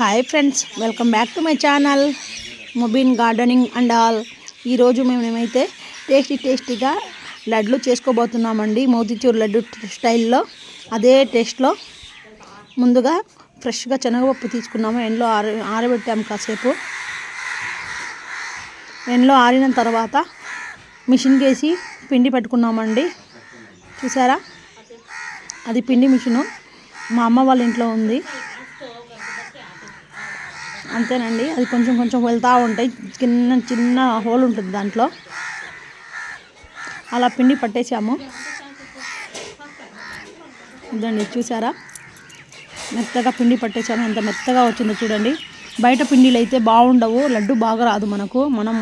Hi friends welcome back to my channel Mobin gardening and all ఈరోజు మేము tasty టేస్టీగా లడ్లు చేసుకోబోతున్నామండి మోతిచూర్ లడ్డు స్టైల్లో. అదే టేస్ట్లో ముందుగా ఫ్రెష్గా శనగపప్పు తీసుకున్నాము. ఎండలో ఆర ఆరబెట్టాము కాసేపు. ఎండలో ఆరిన తర్వాత మిషన్కి వేసి పిండి పెట్టుకున్నామండి. చూసారా? అది పిండి మిషను. మా అమ్మ వాళ్ళ ఇంట్లో ఉంది. అంతేనండి. అది కొంచెం కొంచెం వెళ్తూ ఉంటాయి చిన్న చిన్న హోల్ ఉంటుంది దాంట్లో. అలా పిండి పట్టేసాము. ఇదండి చూసారా? మెత్తగా పిండి పట్టేసాము. ఎంత మెత్తగా వచ్చిందో చూడండి. బయట పిండిలు అయితే బాగుండవు. లడ్డు బాగా రాదు మనకు. మనం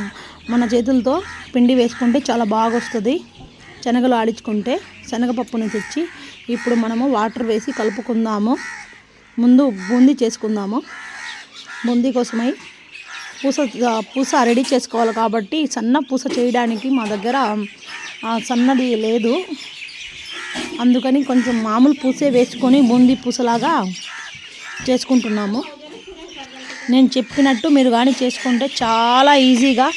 మన చేతులతో పిండి వేసుకుంటే చాలా బాగా వస్తుంది శనగలు ఆడించుకుంటే శనగపప్పుని తెచ్చి ఇప్పుడు మనము వాటర్ వేసి కలుపుకుందాము. ముందు బూందీ చేసుకుందాము. బూందీ కోసమై పూస పూస రెడీ చేసుకోవాలి కాబట్టి సన్న పూస చేయడానికి మా దగ్గర సన్నది లేదు. అందుకని కొంచెం మామూలు పూసే వేసుకొని బూందీ పూసలాగా చేసుకుంటున్నాము. నేను చెప్పినట్టు మీరు కానీ చేసుకుంటే చాలా ఈజీగా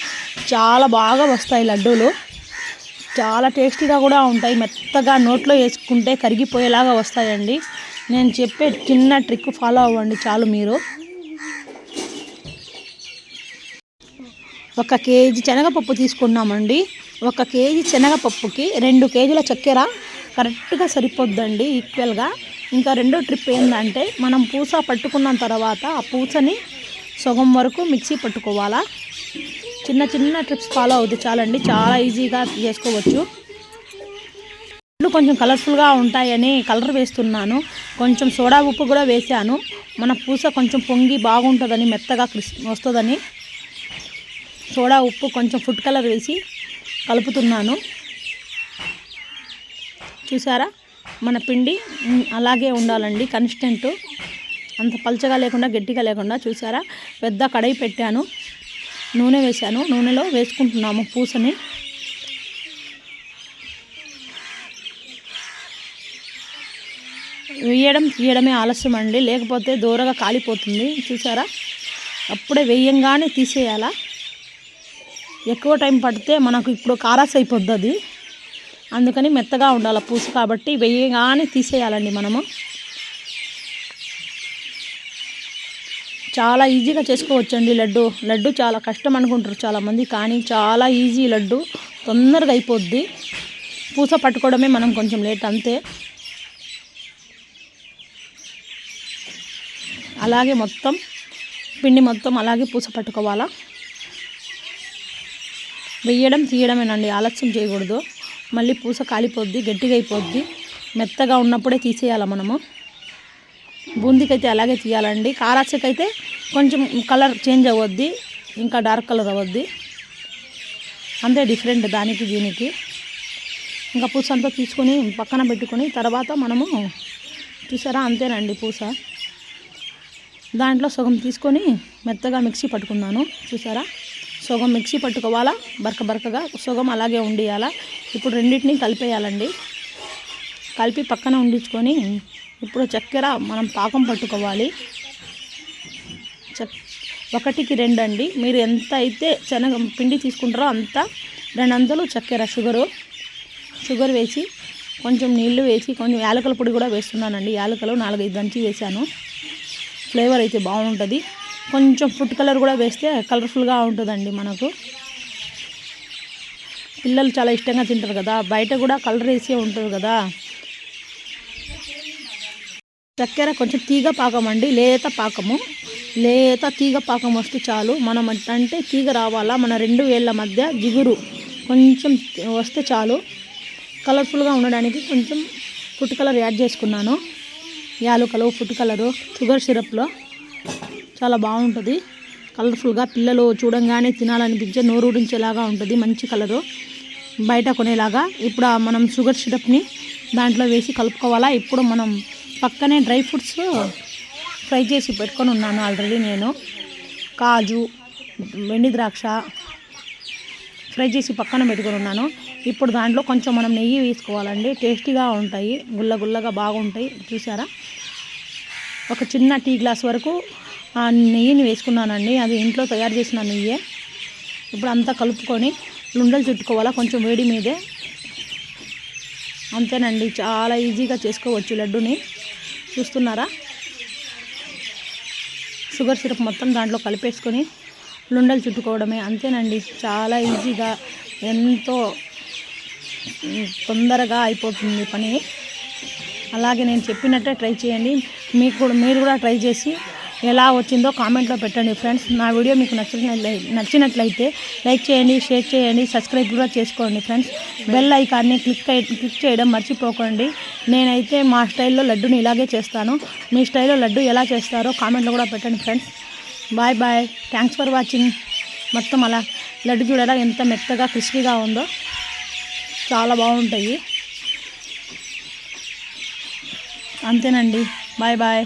చాలా బాగా వస్తాయి లడ్డూలు. చాలా టేస్టీగా కూడా ఉంటాయి. మెత్తగా నోట్లో వేసుకుంటే కరిగిపోయేలాగా వస్తాయండి. నేను చెప్పే చిన్న ట్రిక్ ఫాలో అవ్వండి చాలు మీరు. ఒక కేజీ శనగపప్పు తీసుకున్నామండి. ఒక కేజీ శనగపప్పుకి రెండు కేజీల చక్కెర కరెక్ట్గా సరిపోద్దండి ఈక్వల్గా. ఇంకా రెండో ట్రిప్ ఏంటంటే మనం పూస పట్టుకున్న తర్వాత ఆ పూసని సగం వరకు మిక్సీ పట్టుకోవాలా. చిన్న చిన్న ట్రిప్స్ ఫాలో అవుతాయి చాలండి చాలా ఈజీగా చేసుకోవచ్చు. ఇల్లు కొంచెం కలర్ఫుల్గా ఉంటాయని కలర్ వేస్తున్నాను. కొంచెం సోడా ఉప్పు కూడా వేసాను మన పూస కొంచెం పొంగి బాగుంటుందని మెత్తగా క్రిస్ వస్తుందని. సోడా ఉప్పు కొంచెం ఫుడ్ కలర్ వేసి కలుపుతున్నాను. చూసారా? మన పిండి అలాగే ఉండాలండి కన్స్టెంట్ అంత పలచగా లేకుండా గట్టిగా లేకుండా చూసారా? పెద్ద కడాయి పెట్టాను. నూనె వేశాను. నూనెలో వేసుకుంటున్నాము పూసని. వేయడం తీయడమే ఆలస్యం అండి. లేకపోతే దూరగా కాలిపోతుంది. చూసారా? అప్పుడే వేయంగానే తీసేయాలా? ఎక్కువ టైం పడితే మనకు ఇప్పుడు కారాస్ అయిపోద్ది అది. అందుకని మెత్తగా ఉండాలి పూసు కాబట్టి వేయగానే తీసేయాలండి మనము. చాలా ఈజీగా చేసుకోవచ్చండి లడ్డు. లడ్డు చాలా కష్టం అనుకుంటారు చాలామంది కానీ చాలా ఈజీ లడ్డు. తొందరగా అయిపోద్ది. పూస పట్టుకోవడమే మనం కొంచెం లేట్ అంతే. అలాగే మొత్తం పిండి మొత్తం అలాగే పూస పట్టుకోవాలా? వెయ్యడం తీయడమేనండి ఆలస్యం చేయకూడదు. మళ్ళీ పూస కాలిపోద్ది గట్టిగా అయిపోద్ది. మెత్తగా ఉన్నప్పుడే తీసేయాలి మనము. బూందీకైతే అలాగే తీయాలండి. కారాచకైతే కొంచెం కలర్ చేంజ్ అవ్వద్ది ఇంకా డార్క్ కలర్ అవ్వద్ది. అంతే డిఫరెంట్ దానికి దీనికి. ఇంకా పూస అంతా తీసుకొని పక్కన పెట్టుకొని తర్వాత మనము చూసారా? అంతేనండి పూస. దాంట్లో సగం తీసుకొని మెత్తగా మిక్సీ పట్టుకున్నాను. చూసారా? సగం మిక్సీ పట్టుకోవాలా? బరక బరకగా సగం అలాగే ఉండియాలా? ఇప్పుడు రెండింటిని కలిపేయాలండి. కలిపి పక్కన ఉండించుకొని ఇప్పుడు చక్కెర మనం పాకం పట్టుకోవాలి. చక్ ఒకటికి రెండు అండి మీరు ఎంత అయితే శనగ పిండి తీసుకుంటారో అంత రెండంతలు చక్కెర షుగరు షుగర్ వేసి కొంచెం నీళ్ళు వేసి కొంచెం యాలకల పొడి కూడా వేస్తున్నానండి. యాలకలు నాలుగైదు దంచి వేసాను ఫ్లేవర్ అయితే బాగుంటుంది. కొంచెం ఫుడ్ కలర్ కూడా వేస్తే కలర్ఫుల్గా ఉంటుందండి మనకు. పిల్లలు చాలా ఇష్టంగా తింటారు కదా బయట కూడా కలర్ వేసే ఉంటుంది కదా. చక్కెర కొంచెం తీగ పాకం అండి లేత పాకము. లేత తీగ పాకం వస్తే చాలు. మనం అంటే తీగ రావాలా మన రెండు వేళ్ళ మధ్య జిగురు కొంచెం వస్తే చాలు. కలర్ఫుల్గా ఉండడానికి కొంచెం ఫుడ్ కలర్ యాడ్ చేసుకున్నాను. యాలుకలు ఫుడ్ కలరు షుగర్ సిరప్లో. చాలా బాగుంటుంది. కలర్ఫుల్గా పిల్లలు చూడంగానే తినాలనిపించే నోరు ఊరించేలాగా ఉంటుంది. మంచి కలరు. బయట కొనేలాగా. ఇప్పుడు మనం షుగర్ సిరప్ని దాంట్లో వేసి కలుపుకోవాలా? ఇప్పుడు మనం పక్కనే డ్రై ఫ్రూట్స్ ఫ్రై చేసి పెట్టుకొని ఉన్నాను ఆల్రెడీ నేను. కాజు వెండి ద్రాక్ష ఫ్రై చేసి పక్కన పెట్టుకొని ఉన్నాను. ఇప్పుడు దాంట్లో కొంచెం మనం నెయ్యి వేసుకోవాలండి. టేస్టీగా ఉంటాయి. గుల్ల గుల్లగా బాగుంటాయి. చూసారా? ఒక చిన్న టీ గ్లాస్ వరకు ఆ నెయ్యిని వేసుకున్నానండి. అది ఇంట్లో తయారు చేసిన నెయ్యే. ఇప్పుడు అంతా కలుపుకొని లుండలు చుట్టుకోవాలా కొంచెం వేడి మీదే. అంతేనండి చాలా ఈజీగా చేసుకోవచ్చు లడ్డుని. చూస్తున్నారా? షుగర్ సిరప్ మొత్తం దాంట్లో కలిపేసుకొని లుండలు చుట్టుకోవడమే. అంతేనండి చాలా ఈజీగా ఎంతో తొందరగా అయిపోతుంది పని. అలాగే నేను చెప్పినట్టే ట్రై చేయండి. మీకు కూడా మీరు కూడా ట్రై చేసి ఎలా వచ్చిందో కామెంట్లో పెట్టండి ఫ్రెండ్స్. నా వీడియో మీకు నచ్చినట్లయి నచ్చినట్లయితే లైక్ చేయండి షేర్ చేయండి సబ్స్క్రైబ్ కూడా చేసుకోండి ఫ్రెండ్స్. బెల్ ఐకాన్ని క్లిక్ క్లిక్ చేయడం మర్చిపోకండి. నేనైతే మా స్టైల్లో లడ్డుని ఇలాగే చేస్తాను. మీ స్టైల్లో లడ్డు ఎలా చేస్తారో కామెంట్లో కూడా పెట్టండి friends. Bye bye. Thanks for watching. మొత్తం అలా లడ్డు చూడరా ఎంత మెత్తగా క్రిస్పీగా ఉందో చాలా బాగుంటాయి. అంతేనండి. Bye bye.